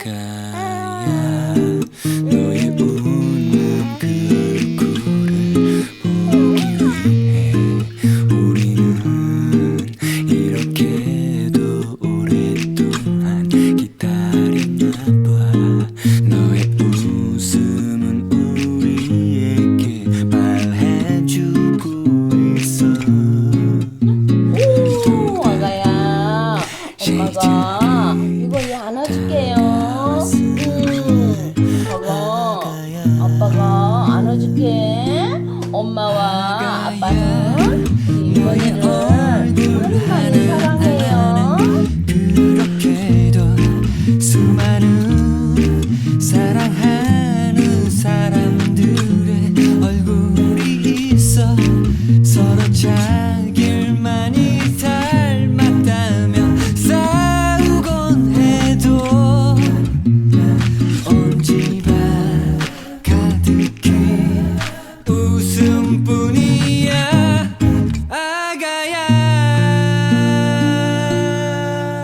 think. Uh, 서로 자기만이 닮았다며 싸우곤 해도 온 집안 가득히 웃음뿐이야 아가야.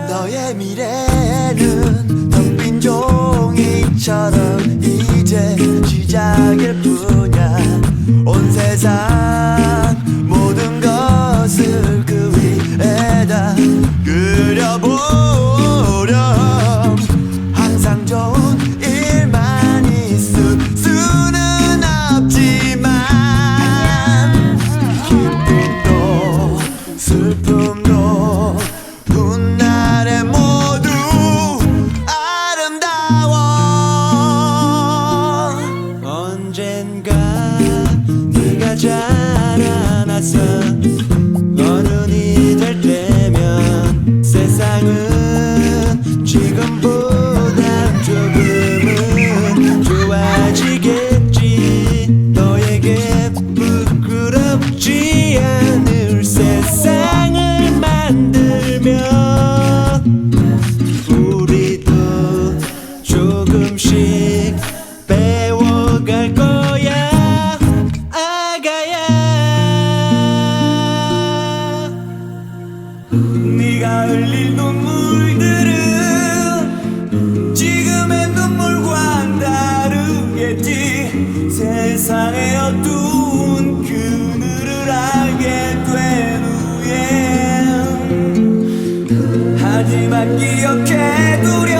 너의 미래는 텅빈 종이처럼 이제 시작일 뿐이야. 온 세상 세상은 지금 만 기억해 두렴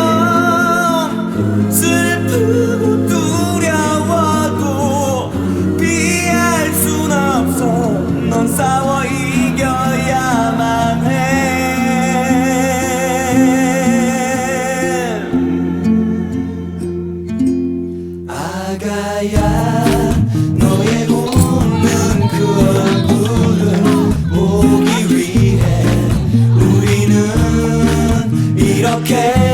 슬프고 두려워도 피할 순 없어. 넌 싸워 이겨야만 해. 아가야 이렇게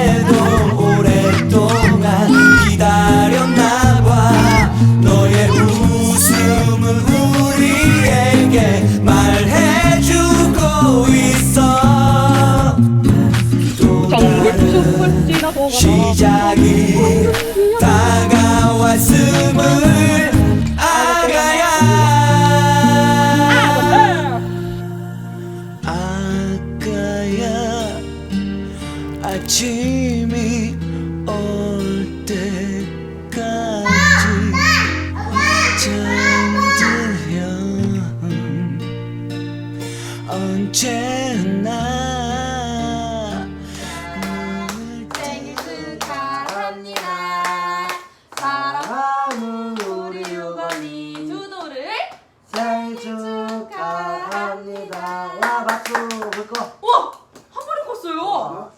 축하합니다. 야 박수 불고. 우와 한 번에 컸어요.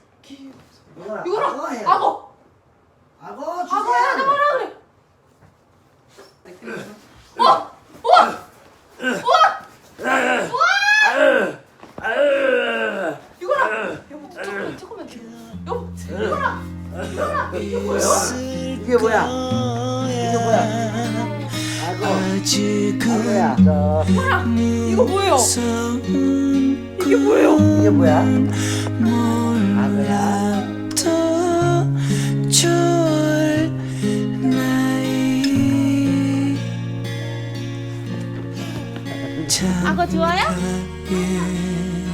이거라. 이거랑 해. 악어 악어 악어야 하나 주세요. 말아 그래. 우와 우와 우와 우와 이거랑 여보 조금만 조금만. 여보 이거랑 이거랑 이게 뭐야? 이게 뭐야? 이게 뭐야? 저 이거랑 이거 뭐예요? 이게 뭐예요? 이게 뭐야? 몰라도 좋을 나이 악어 좋아요? 예.